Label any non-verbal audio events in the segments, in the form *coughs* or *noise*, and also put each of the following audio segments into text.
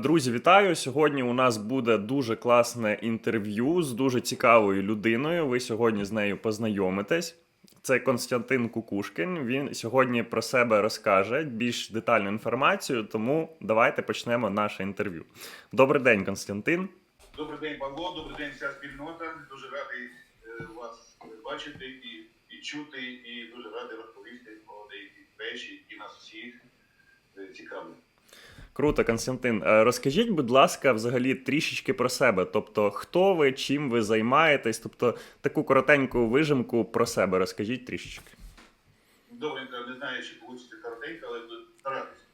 Друзі, вітаю! Сьогодні у нас буде дуже класне інтерв'ю з дуже цікавою людиною. Ви сьогодні з нею познайомитесь. Це Константин Кукушкін. Він сьогодні про себе розкаже більш детальну інформацію, тому давайте почнемо наше інтерв'ю. Добрий день, Константин. Добрий день, Павло, добрий день, вся спільнота. Дуже радий е, вас бачити і, і чути, і дуже радий розповісти про деякі речі, які нас всіх е, цікавлять. Круто, Константин. Е, Розкажіть, будь ласка, взагалі трішечки про себе. Тобто, хто ви, чим ви займаєтесь? Тобто, таку коротеньку вижимку про себе розкажіть трішечки. Добренько, не знаю, чи вийде коротенько, але старатися.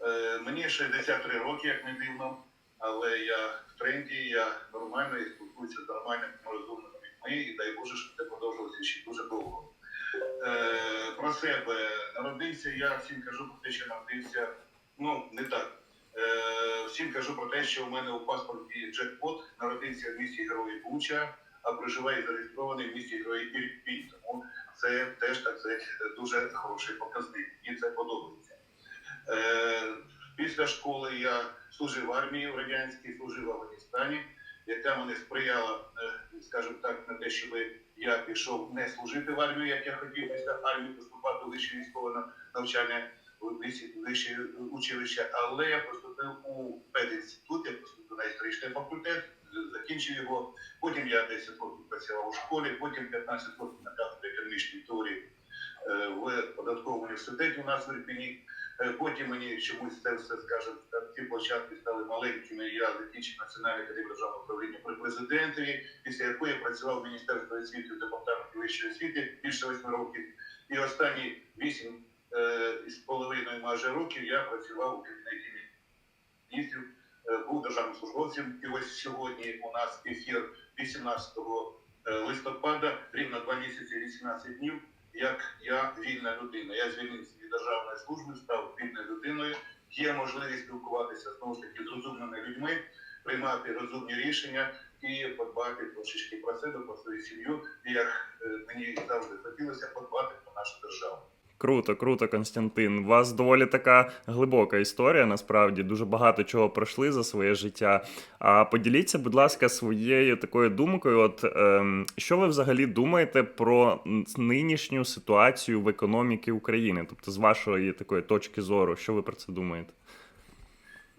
Е, мені 63 роки, як не дивно, але я в тренді, я нормально і спілкуюся з нормальними розумними людьми, і дай Боже, щоб це продовжувалося ще дуже довго. Е, про себе народився, я всім кажу що народився. Ну, не так. Е, всім кажу про те, що у мене у паспорті джекпот народився в місті Герої Буча, а проживає зареєстрований в місті Герої Ірпінь. Тому це теж так сказати, дуже хороший показник. Мені це подобається. Е, після школи я служив в армії в радянській, служив в Афганістані, яка мене сприяла, е, скажімо так, на те, щоб я пішов не служити в армію, як я хотів після армії поступати у вище військове навчання вищі- вище училище, але я поступив у пединститут, я поступив на історичний факультет, закінчив його. Потім я 10 років працював у школі, потім 15 років на кафедрі економічної теорії е, в податковому університеті у нас в Ірпіні. Е, Потім мені чомусь це все, так, ці площадки стали маленькими. Я закінчив Національне академію державного управління при президентові, після якої я працював в Міністерстві освіти департаменті вищої освіти більше восьми років. І останні вісім із половиною майже років я працював у кабінеті міністрів, е, був державним службовцем. І ось сьогодні у нас ефір 18 е, листопада, рівно два місяці і 18 днів. Як я вільна людина, я звільнився від державної служби, став вільною людиною. Є можливість спілкуватися знову ж таки з розумними людьми, приймати розумні рішення і подбати трошечки про себе, про свою сім'ю. Як е, мені завжди хотілося подбати. Круто, круто, Константин. У вас доволі така глибока історія. Насправді дуже багато чого пройшли за своє життя. А поділіться, будь ласка, своєю такою думкою. От ем, що ви взагалі думаєте про нинішню ситуацію в економіці України? Тобто, з вашої такої точки зору, що ви про це думаєте?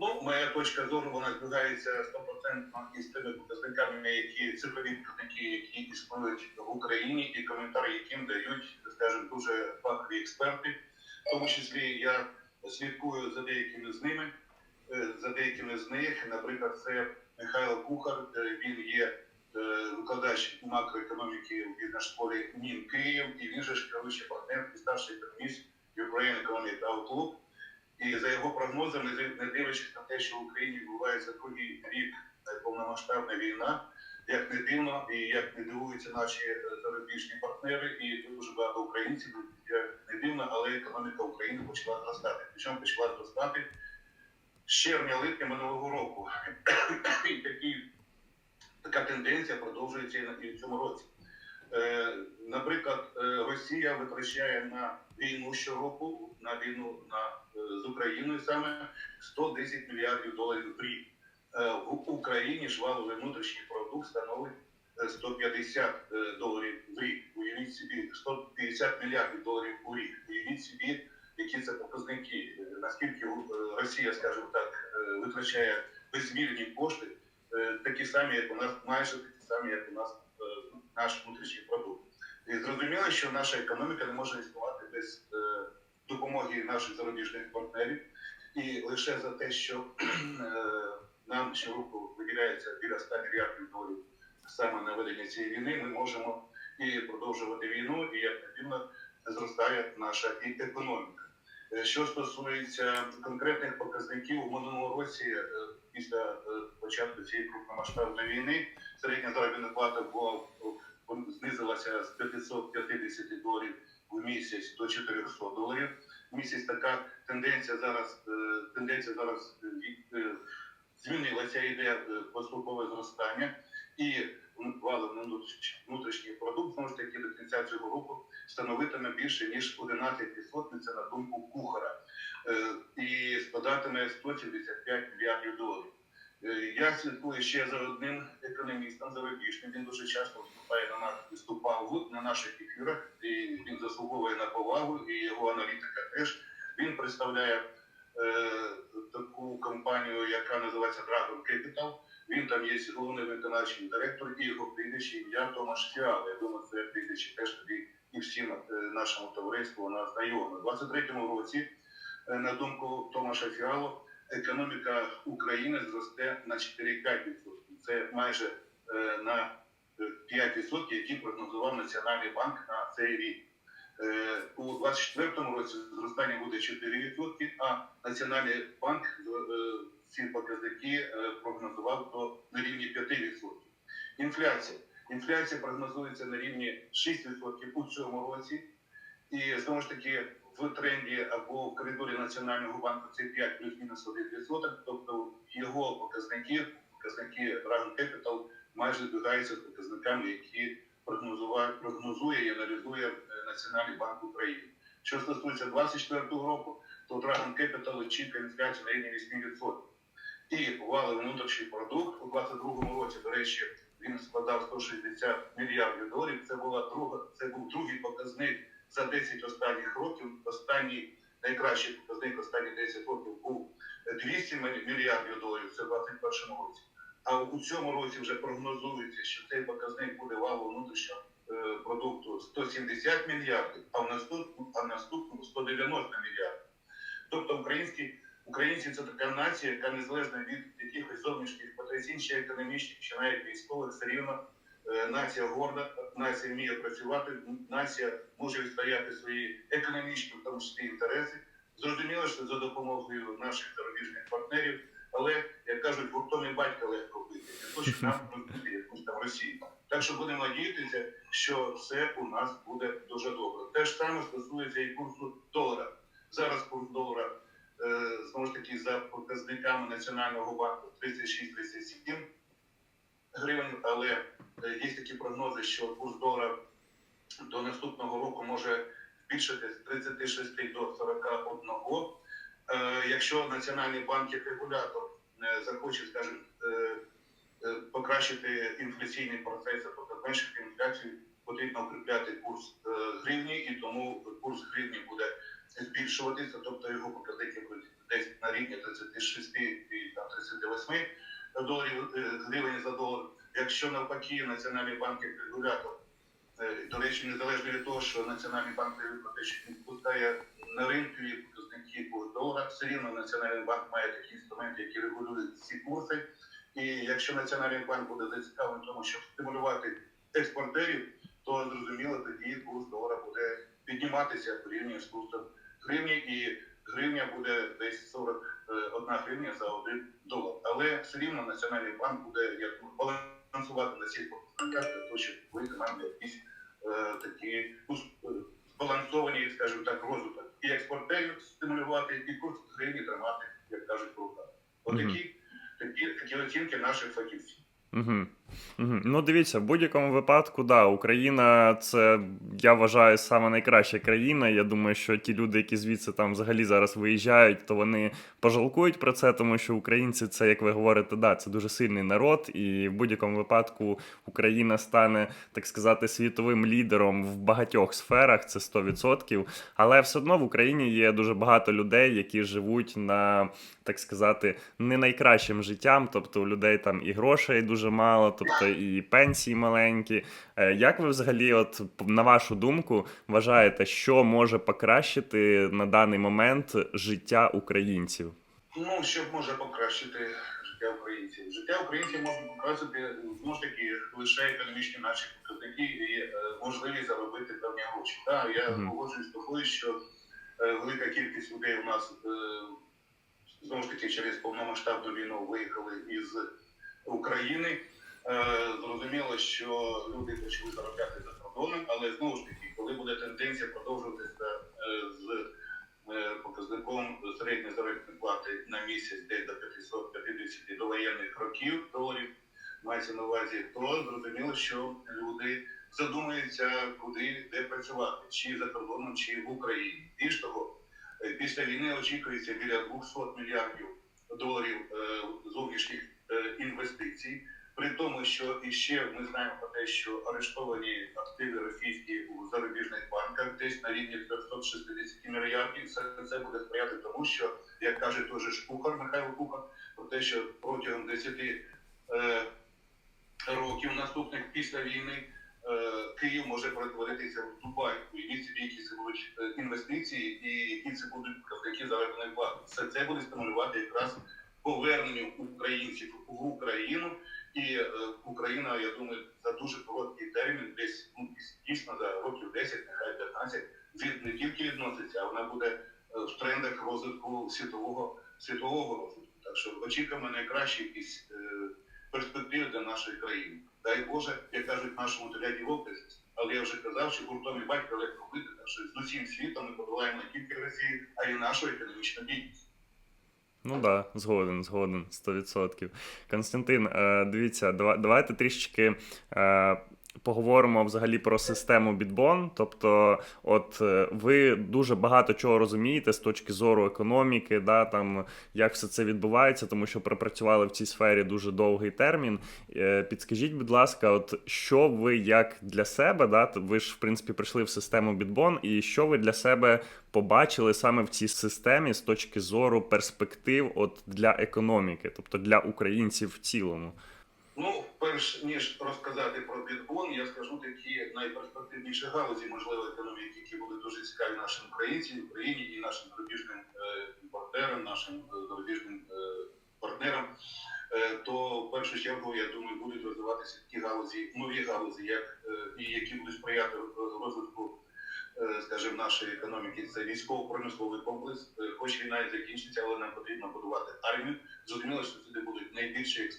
Ну, моя точка зору вона збігається стопроцентно із тими показниками, які цифрові показники, які існують в Україні, і коментарі, яким дають, скажімо, дуже фахові експерти. В тому числі я слідкую за деякими з ними, е, за деякими з них. Наприклад, це Михайло Кухар. е, Він є е, викладач макроекономіки у бізнес-школі МІН Київ, і він же керуючий партнер і старший економіст Ukraine Economic Outlook. І за його прогнозами, не дивлячись на те, що в Україні відбувається другий рік е, повномасштабна війна, як не дивно і як не дивуються наші е, зарубіжні партнери, і дуже багато українців, як не дивно, але економіка України почала зростати. Причому почала зростати з червня-липня минулого року. *coughs* І такі, така тенденція продовжується і в цьому році. Е, Наприклад, Росія витрачає на війну щороку, на війну на, з Україною саме 110 мільярдів доларів в рік. Е, В Україні ж валовий внутрішній продукт становить е, 150 е, доларів в рік. Уявіть собі 150 мільярдів доларів у рік. Уявіть собі, які це показники. Е, Наскільки е, Росія, скажімо так, е, витрачає безмірні кошти, е, такі самі, як у нас, майже такі самі, як у нас е, наш внутрішній продукт. І зрозуміло, що наша економіка не може існувати без е, допомоги наших зарубіжних партнерів. І лише за те, що *clears throat* е, нам щороку виділяється біля 100 мільярдів доларів саме на ведення цієї війни, ми можемо і продовжувати війну, і як дивно зростає наша і економіка. Е, Що стосується конкретних показників у минулому році, е, після початку цієї крупномасштабної війни, середня заробітна плата була знизилася з 550 доларів в місяць до 400 доларів місяць. Така тенденція зараз е, тенденція зараз е, е, змінилася, йде поступове зростання. І валовий внутрішній- продукт знову ж таки до кінця цього року становитиме більше ніж 11% це на думку кухара і складатиме 175 мільярдів доларів. Е, Я слідкую ще за одним економістом зарубіжним. Він дуже часто виступає на нас, виступав на наших ефірах, і він заслуговує на повагу, і його аналітика теж. Він представляє е, таку компанію, яка називається Dragon Capital. Він там є головний виконавчий директор, і його прізвище ім'я Томаш Фіал. Я думаю, це прізвище теж тобі і всім е, нашому товариству вона знайоме. У 23-му році, е, на думку Томаша Фіалу, економіка України зросте на 4,5%. Це майже е, на е, 5%, які прогнозував Національний банк на цей рік. Е, У 2024 році зростання буде 4%, а Національний банк е, ці показники е, прогнозував до на рівні 5%. Інфляція. Інфляція прогнозується на рівні 6% у цьому році. І знову ж таки в тренді або в коридорі Національного банку це 5 плюс-мінус 1%, тобто його показники, показники Dragon Capital майже збігаються з показниками, які прогнозує, і аналізує е, Національний банк України. Що стосується 2024 року, то Dragon Capital очікує інфляцію на рівні 8%. І валовий внутрішній продукт у 2022 році, до речі, він складав 160 мільярдів доларів. Це була друга, це був другий показник за 10 останніх років. Останній найкращий показник останні 10 років був 200 мільярдів доларів. Це в 2021 році. А у цьому році вже прогнозується, що цей показник буде валового внутрішнього е, продукту 170 мільярдів, а в наступному, а в наступному 190 мільярдів. Тобто українські українці це така нація, яка незалежно від якихось зовнішніх потрясінь, ще економічних, чи навіть військових, все рівно нація горда, нація вміє працювати, нація може відстояти свої економічні, в тому числі інтереси. Зрозуміло, що за допомогою наших зарубіжних партнерів, але як кажуть, гуртом і батька легко бити. Не що нам *laughs* розбити якусь там Росію. Так що будемо надіятися, що все у нас буде дуже добре. Те ж саме стосується і курсу долара. Зараз курс долара е, знову ж таки за показниками Національного банку 36-37 гривень, але е, є такі прогнози, що курс долара до наступного року може збільшити з 36 до 41. Е, Якщо Національний банк як регулятор е, захоче, скажімо, покращити інфляційний процес, тобто зменшити інфляцію, потрібно укріпляти курс гривні, і тому курс гривні буде збільшуватися, тобто його показники будуть десь на рівні 36 і 38 доларів е, гривень за долар. Якщо навпаки Національний банк як регулятор, е, до речі, незалежно від того, що Національний банк заявив про те, що він пускає на ринкові показники курс долара, все рівно Національний банк має такі інструменти, які регулюють ці курси. І якщо Національний банк буде зацікавлений тому, щоб стимулювати експортерів, то зрозуміло тоді курс долара буде підніматися порівняно з курсом гривні, і гривня буде десь 41 гривня за один долар. Але все рівно Національний банк буде як балансувати на цих показниках для того, щоб ви нам якісь е, такі е, збалансовані, скажімо так, розвиток і експортерів стимулювати, і курс гривні тримати, як кажуть, в руках. Отакі такі, такі оцінки наших фахівців. Ну, дивіться, в будь-якому випадку, да, Україна це я вважаю саме найкраща країна. Я думаю, що ті люди, які звідси там взагалі зараз виїжджають, то вони пожалкують про це, тому що українці це, як ви говорите, да, це дуже сильний народ, і в будь-якому випадку Україна стане, так сказати, світовим лідером в багатьох сферах, це 100%. Але все одно в Україні є дуже багато людей, які живуть на, так сказати, не найкращим життям. Тобто у людей там і грошей дуже мало, тобто і пенсії маленькі. Е, Як ви взагалі, от на вашу думку, вважаєте, що може покращити на даний момент життя українців? Ну, що може покращити життя українців? Життя українців може покращити знову ж таки лише економічні наші показники і е, можливість заробити певні гроші. Так, я погоджуюсь з тобою, що е, велика кількість людей у нас знову ж таки через повномасштабну війну виїхали із України. Е, зрозуміло, що люди почали заробляти за кордоном, але знову ж таки, коли буде тенденція продовжуватися е, з е, показником середньої заробітної плати на місяць десь до 550 довоєнних років доларів, мається на увазі, то зрозуміло, що люди задумуються, куди де працювати, чи за кордоном, чи в Україні. Більш того, після війни очікується біля 200 мільярдів доларів зовнішніх інвестицій. При тому, що іще ми знаємо про те, що арештовані активи російські у зарубіжних банках десь на рівні 360 мільярдів. Все це буде сприяти тому, що як каже той же ж Кухар, Михайло Кухар, про те, що протягом 10 е, років наступних після війни е, Київ може перетворитися в Дубай. Уявіть собі, які це будуть е, інвестиції і які це будуть показники заробітної плати. Все це буде стимулювати якраз поверненню українців в Україну. І е, Україна, я думаю, за дуже короткий термін, десь ну, дійсно за років 10, нехай 15, від не тільки відноситься, а вона буде е, в трендах розвитку світового світового розвитку. Так що очікуємо найкращі якісь е, перспективи для нашої країни. Дай Боже, як кажуть, нашому теляді вовтесі. Але я вже казав, що гуртом і батько легко бити, так що з усім світом ми подолаємо не тільки Росію, а й нашу економічну бідність. Ну так, да, згоден, згоден, 100%. Константин, е, дивіться, давайте трішечки е, поговоримо взагалі про систему Bitbon. Тобто, от е, ви дуже багато чого розумієте з точки зору економіки, да, там, як все це відбувається, тому що пропрацювали в цій сфері дуже довгий термін. Е, Підскажіть, будь ласка, от що ви як для себе, да, ви ж в принципі прийшли в систему Bitbon, і що ви для себе побачили саме в цій системі з точки зору перспектив от для економіки, тобто для українців в цілому? Ну, перш ніж розказати про підбон, я скажу такі найперспективніші галузі, можливо, економіки, які були дуже цікаві нашим українцям, Україні і нашим зарубіжним е, імпортерам, нашим е, зарубіжним е, партнерам. То в першу чергу, я думаю, будуть розвиватися такі галузі, нові галузі, як і які будуть сприяти розвитку, скажімо, нашої економіки. Це військово-промисловий комплекс. Хоч війна і закінчиться, але нам потрібно будувати армію. Зрозуміло, що сюди будуть найбільші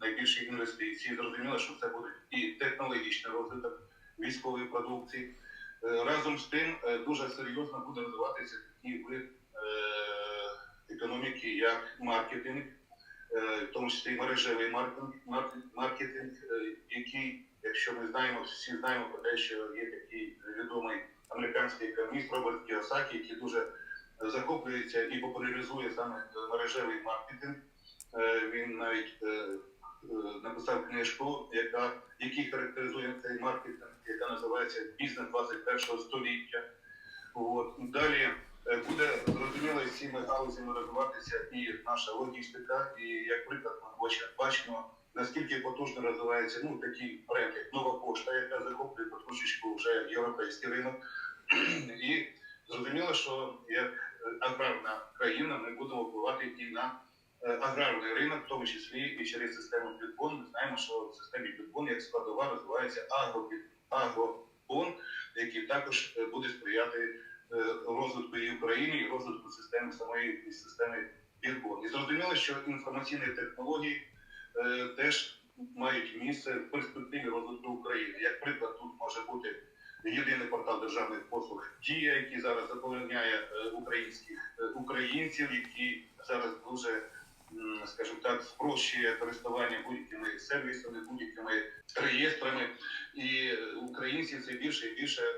найбільші інвестиції. Зрозуміло, що це буде і технологічний розвиток військової продукції. Е, Разом з тим е, дуже серйозно буде розвиватися такий вид е, економіки, як маркетинг, в тому числі і мережевий маркетинг, який, якщо ми знаємо, всі знаємо про те, що є такий відомий американський економіст Роберт Кіосакі, який дуже захоплюється і популяризує саме мережевий маркетинг. Він навіть написав книжку, яка який характеризує цей маркетинг, яка називається Бізнес 21 століття. От далі е, буде зрозуміло з цими галузями розвиватися і наша логістика. І як приклад, ми бачимо- наскільки потужно розвивається ну такий бренд, як нова пошта, яка захоплює потрошечку вже європейський ринок. *clears throat* І зрозуміло, що як е, аграрна країна ми будемо впливати і на е, аграрний ринок, в тому числі і через систему підбон. Ми знаємо, що в системі підбон як складова розвивається агробон, який також е, буде сприяти е, розвитку і України, і розвитку системи самої системи підбон. І зрозуміло, що інформаційні технології е, теж мають місце в перспективі розвитку України. Як приклад, тут може бути єдиний портал державних послуг Дія, який зараз заповняє е, українських е, українців, які зараз дуже скажімо так, спрощує користування будь-якими сервісами, будь-якими реєстрами, і українці це більше і більше е,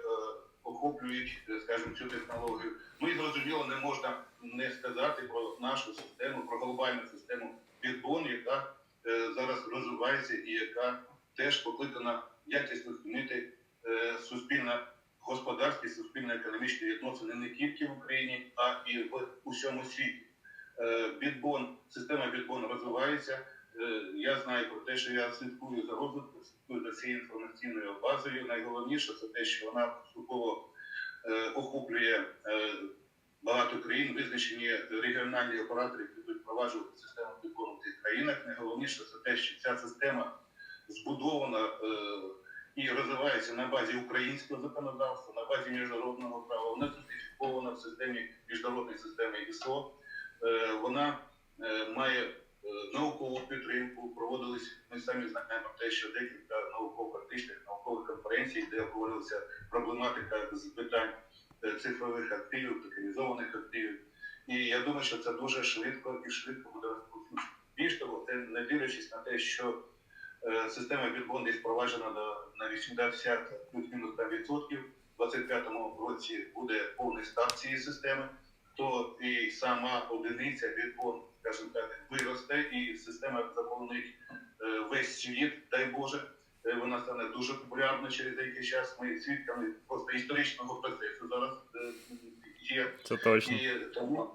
охоплюють, е, скажімо, цю технологію. Ну і зрозуміло, не можна не сказати про нашу систему, про глобальну систему підбон, яка е, зараз розвивається і яка теж покликана якісно змінити е, суспільно господарські, суспільно-економічні відносини не тільки в Україні, а і в усьому світі. Е, Бітбон, система Бітбон розвивається. Е, Я знаю про те, що я слідкую за розвитком, за цією інформаційною базою. Найголовніше це те, що вона поступово е, охоплює е, багато країн, визначені регіональні оператори, які будуть впроваджувати систему Бітбону в цих країнах. Найголовніше це те, що ця система збудована е, і розвивається на базі українського законодавства, на базі міжнародного права. Вона сертифікована в системі міжнародної системи ІСО. Е, Вона е, має е, наукову підтримку. Проводились ми самі знаємо те, що декілька науково-практичних наукових конференцій, де обговорилася проблематика з питань цифрових активів, токенізованих активів. І я думаю, що це дуже швидко і швидко буде розповсюджено. Більш того, це не дивлячись на те, що система Bitbon впроваджена на 80 плюс-мінус там відсотків. У 25-му році буде повний старт цієї системи, то і сама одиниця Bitbon, скажімо так, виросте, і система заполонить е, весь світ, дай Боже. Е, Вона стане дуже популярною через деякий час. Ми свідками просто історичного процесу зараз е, є. Це точно. І тому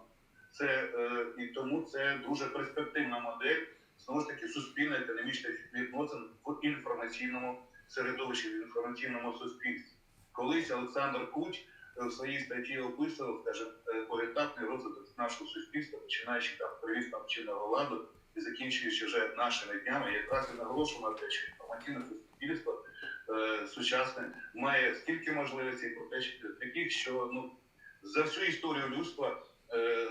це і тому це дуже перспективна модель знову ж таки суспільно-економічних відносин в інформаційному середовищі, в інформаційному суспільстві. Колись Олександр Куч е, в своїй статті описував, скажімо, е, поетапний розвиток нашого суспільства, починаючи там привіз чинного ладу і закінчуючи вже нашими днями, якраз і наголошуємо на те, що інформаційне суспільство е, сучасне має стільки можливостей про таких, що ну за всю історію людства е,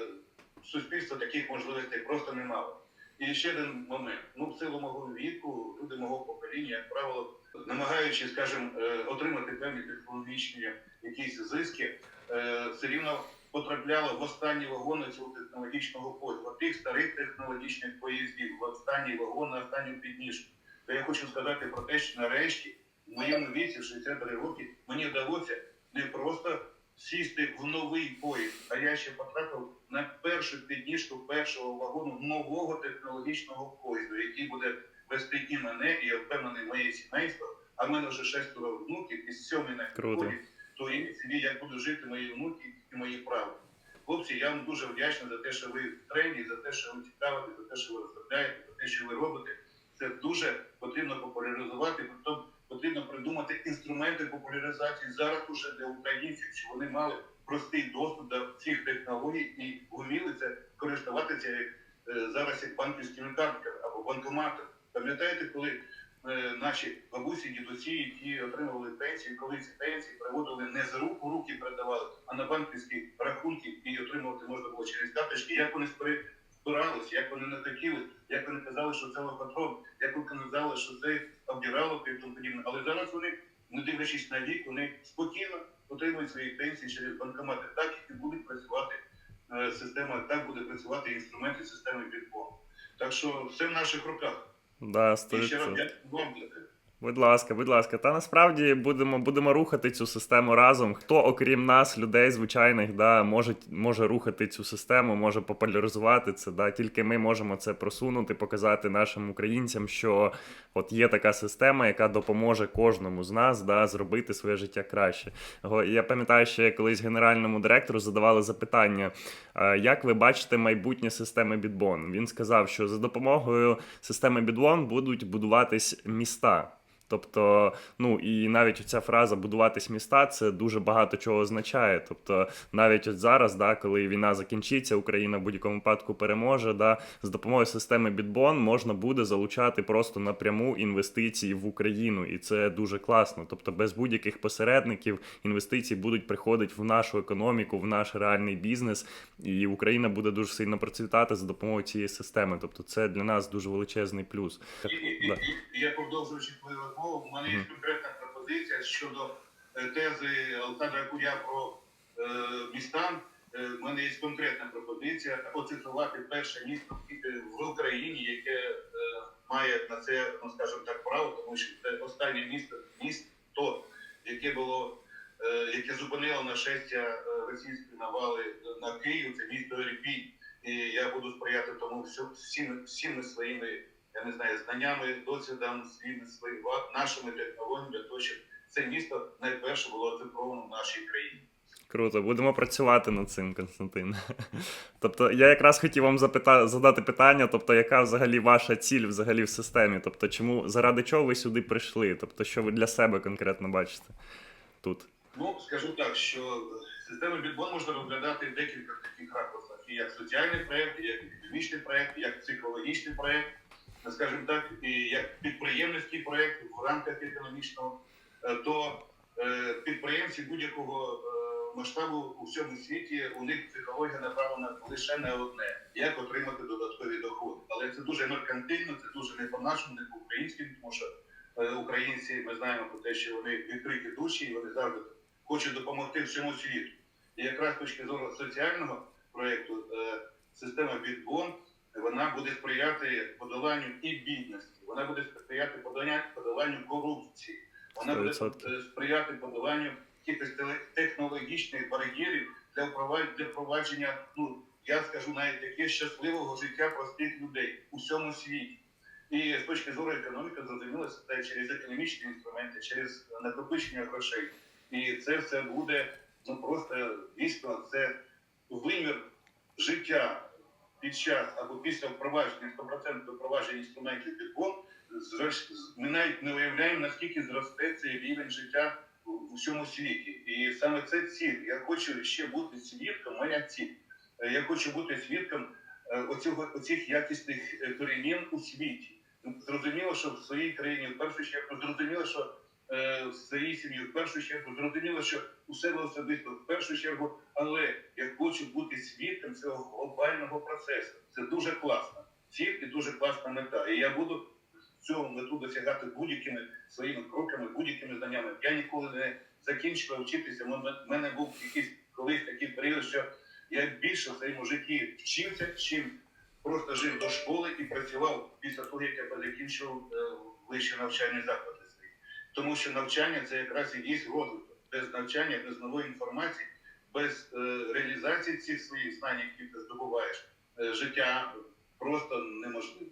суспільство таких можливостей просто не мало. І ще один момент. Ну, в силу мого віку, люди мого покоління, як правило, намагаючись, скажімо, е, отримати певні технологічні якісь зиски, е, все рівно потрапляло в останні вагони цього технологічного поїзду, тих старих технологічних поїздів, в останній вагон, на останню підніжку. То я хочу сказати про те, що нарешті в моєму віці, в 63 роки, мені вдалося не просто сісти в новий поїзд, а я ще потрапив на першу підніжку першого вагону нового технологічного поїзду, який буде вести і мене, і я впевнений моє сімейство. А в мене вже шестеро внуків і сьомий на підході, то і собі, як будуть жити мої внуки і мої правди. Хлопці, я вам дуже вдячний за те, що ви в тренді, за те, що ви цікавите, за те, що ви розробляєте, за те, що ви робите. Це дуже потрібно популяризувати. Потім потрібно придумати інструменти популяризації зараз уже для українців, щоб вони мали простий доступ до цих технологій і вміли це користуватися як е, зараз як банківськими картками або банкоматами. Пам'ятаєте, коли е, наші бабусі, дідусі, які отримували пенсії, коли ці пенсії переводили не з рук у руки передавали, а на банківські рахунки і отримувати можна було через карточки, як вони спри- збиралися, як вони не хотіли, як вони казали, що це лохотрон, як вони казали, що це обдирало і тому подібне. Але зараз вони, не дивлячись на вік, вони спокійно отримують свої пенсії через банкомати. Так і будуть працювати е, система, так буде працювати інструменти системи підпору. Так що все в наших руках. Да, І ще раз дякую вам. Будь ласка, будь ласка. Та насправді будемо, будемо рухати цю систему разом. Хто, окрім нас, людей звичайних, да, може, може рухати цю систему, може популяризувати це. Да. Тільки ми можемо це просунути, показати нашим українцям, що от є така система, яка допоможе кожному з нас да, зробити своє життя краще. Я пам'ятаю, що я колись генеральному директору задавали запитання, як ви бачите майбутнє системи Бідбон? Він сказав, що за допомогою системи Бідбон будуть будуватись міста. Тобто, ну і навіть ця фраза будуватись міста це дуже багато чого означає. Тобто, навіть от зараз, да, коли війна закінчиться, Україна в будь-якому випадку переможе. Да, з допомогою системи Бітбон можна буде залучати просто напряму інвестиції в Україну, і це дуже класно. Тобто, без будь-яких посередників інвестиції будуть приходити в нашу економіку, в наш реальний бізнес, і Україна буде дуже сильно процвітати за допомогою цієї системи. Тобто, це для нас дуже величезний плюс. І, і, і, і я продовжуючи твою розмову, у мене є конкретна пропозиція щодо е, тези Олександра Кудя про е, міста. Е, У мене є конкретна пропозиція оцифрувати перше місто е, в Україні, яке е, має на це, ну скажімо так, право, тому що це останнє місто, місто, яке було. е, Яке зупинило нашестя е, російської навали на Київ, це місто Ірпінь. І я буду сприяти тому всіми, всіми своїми я не знаю, знаннями, досвідом, своїми своїми нашими технологіями для того, щоб це місто найперше було оцифровано в нашій країні. Круто, будемо працювати над цим, Константин. *laughs* Тобто, я якраз хотів вам запита... задати питання, тобто, яка взагалі ваша ціль взагалі в системі? Тобто, чому заради чого ви сюди прийшли? Тобто, що ви для себе конкретно бачите тут? Ну скажу так, що систему Бідбон можна розглядати в декілька таких ракурсах: як соціальний проект, і як економічний проект, і як психологічний проект, скажімо так, як підприємницький проект в рамках економічного, Е, то е, підприємці будь-якого е, масштабу у всьому світі у них психологія направлена лише на одне: як отримати додаткові доходи. Але це дуже меркантильно, це дуже не по-нашому, не по-українськи, тому що українці ми знаємо про те, що вони відкриті душі, і вони завжди хочуть допомогти всьому світу. І якраз точки зору соціального проєкту система Bitbon вона буде сприяти подоланню і бідності, вона буде сприяти подоланню, подоланню корупції, вона буде 100%. е, сприяти подоланню якихось технологічних бар'єрів для впровад- для впровадження, ну я скажу навіть таке щасливого життя простих людей у всьому світі. І з точки зору економіки зрозуміло, це через економічні інструменти, через накопичення грошей. І це все буде ну просто дійсно це вимір життя під час або після впровадження 100% впровадження інструментів підбон. Ми навіть не уявляємо, наскільки зросте цей рівень життя у всьому світі. І саме це ціль. Я хочу ще бути свідком, моя ціль. Е, Я хочу бути свідком е, оцього, оцих якісних е, перемін у світі. Зрозуміло, що в своїй країні в першу чергу зрозуміло, що в своїй сім'ї в першу чергу зрозуміло, що у себе особисто в першу чергу, але я хочу бути свідком цього глобального процесу. Це дуже класно. Ціль дуже класна мета. І я буду цього мету досягати будь-якими своїми кроками, будь-якими знаннями. Я ніколи не закінчував вчитися. У мене був якийсь колись такий період, що я більше в своєму житті вчився, чим просто жив до школи і працював після того, як я закінчив е, вищі навчальні заклади свої. Тому що навчання це якраз і є розвиток. Без навчання, без нової інформації, без е, реалізації цих своїх знань, які ти здобуваєш, е, життя просто неможливе.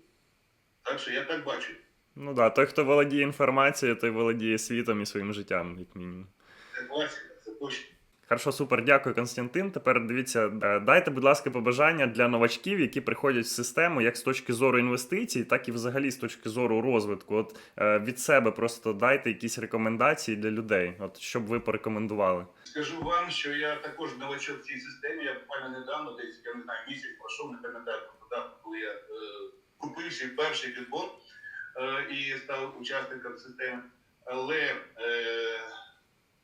Так що я так бачу. Ну да, той, хто володіє інформацією, той володіє світом і своїм життям, як мінімум. Це класика, це точно. Хорошо, супер, дякую, Константин. Тепер дивіться, е, дайте, будь ласка, побажання для новачків, які приходять в систему, як з точки зору інвестицій, так і взагалі з точки зору розвитку. От е, від себе просто дайте якісь рекомендації для людей, от щоб ви порекомендували. Скажу вам, що я також новачок в цій системі. Я буквально недавно, десь я не знаю, місяць пройшов, не пам'ятаю подав, коли я е, купив свій перший підбон е, і став учасником системи. Але е,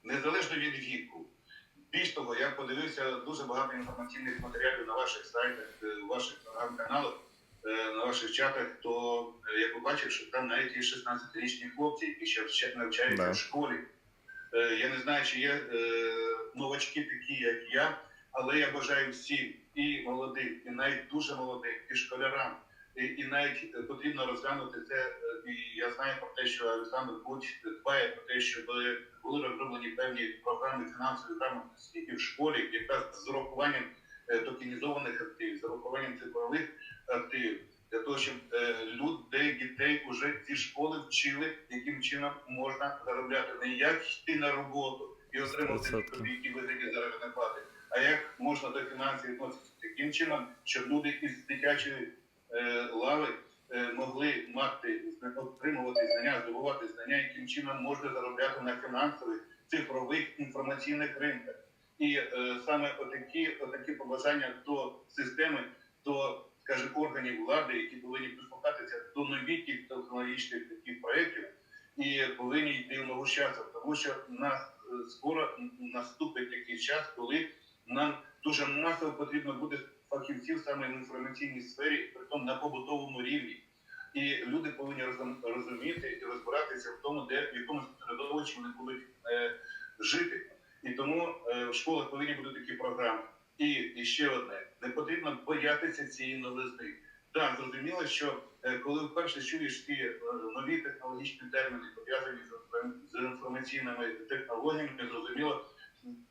незалежно від віку, більш того, я подивився дуже багато інформаційних матеріалів на ваших сайтах, е, у ваших телеграм-каналах, е, на ваших чатах, то е, я побачив, що там навіть є 16-річні хлопці, які ще навчаються Да. в школі. Я не знаю, чи є новачки такі, як я, але я бажаю всім і молодим, і навіть дуже молодим, і школярам. І, і навіть е, потрібно розглянути це. е, І я знаю про те, що Олександр Буч дбає про те, щоб були розроблені певні програми фінансової грамотності і в школі, якраз з урахуванням е, токенізованих активів, з урахуванням цифрових активів, для того, щоб людей, дітей уже зі школи вчили, яким чином можна заробляти, не як йти на роботу і отримати 100%. вигляді заробітної плати, а як можна до фінансів відноситися таким чином, щоб люди із дитячої лави е, могли мати отримувати знання, здобувати знання, яким чином можна заробляти на фінансових цифрових інформаційних ринках. І е, саме отакі, отакі побажання до системи, до скажімо, органів влади, які повинні прислухатися до новітніх технологічних таких проєктів і повинні йти в ногу з часом, тому що на е, скоро наступить такий час, коли нам дуже масово потрібно буде фахівців саме в інформаційній сфері, притом на побутовому рівні. І люди повинні розуміти і розбиратися в тому, де в якому середовищі вони будуть е, жити. І тому е, в школах повинні бути такі програми. І, і ще одне: не потрібно боятися цієї новизни. Так, зрозуміло, що е, коли вперше чуєш ті е, нові технологічні терміни, пов'язані з, з інформаційними технологіями, зрозуміло,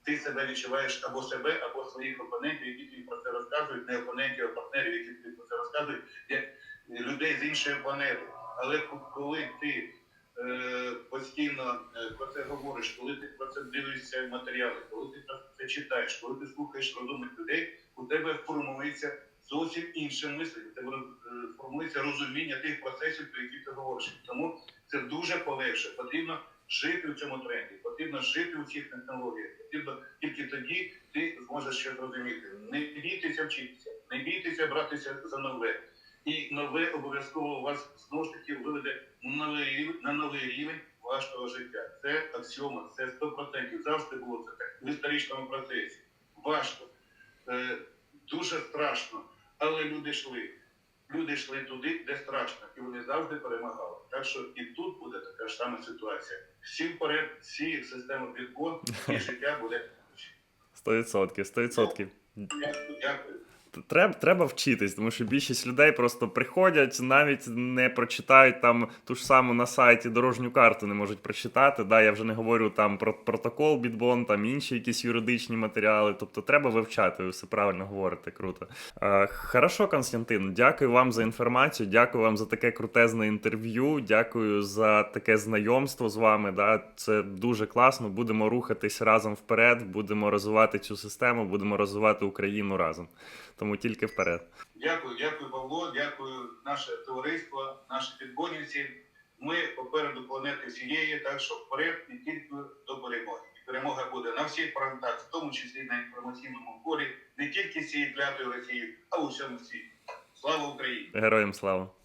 ти себе відчуваєш або себе, або своїх опонентів, які тобі про це розказують, не опонентів, а партнерів, які тобі про це розказують, як людей з іншої планети. Але коли ти е, постійно е, про це говориш, коли ти про це дивишся матеріали, коли ти про це читаєш, коли ти слухаєш розумних людей, у тебе формується зовсім інше мислення, у тебе е, формується розуміння тих процесів, про які ти говориш. Тому це дуже полегше. Потрібно жити в цьому тренді, потрібно жити у цих технологіях. Потрібно тільки тоді ти зможеш щось зрозуміти. Не бійтеся вчитися, не бійтеся братися за нове. І нове обов'язково у вас знову ж таки виведе на новий рівень, на новий рівень вашого життя. Це аксіома, це 100%. Завжди було це так в історичному процесі. Важко, е, дуже страшно, але люди йшли. Люди йшли туди, де страшно, і вони завжди перемагали. Так що і тут буде така ж сама ситуація. Всі вперед, всі системи систему і *laughs* життя буде. 100%, 100%. Дякую. Треба, треба вчитись, тому що більшість людей просто приходять, навіть не прочитають там ту ж саму на сайті дорожню карту, не можуть прочитати. Да, я вже не говорю там про протокол Бітбон, там інші якісь юридичні матеріали. Тобто треба вивчати, ви все правильно говорите, круто. Е, хорошо, Константин, дякую вам за інформацію, дякую вам за таке крутезне інтерв'ю. Дякую за таке знайомство з вами. Да. Це дуже класно. Будемо рухатись разом вперед, будемо розвивати цю систему, будемо розвивати Україну разом. Тому тільки вперед. Дякую, дякую, Павло, дякую наше товариство, наші підбонівці. Ми попереду планети всієї, так що вперед і тільки до перемоги. І перемога буде на всіх фронтах, в тому числі на інформаційному полі, не тільки з цієї клятої Росії, а у всьому світі. Слава Україні! Героям слава!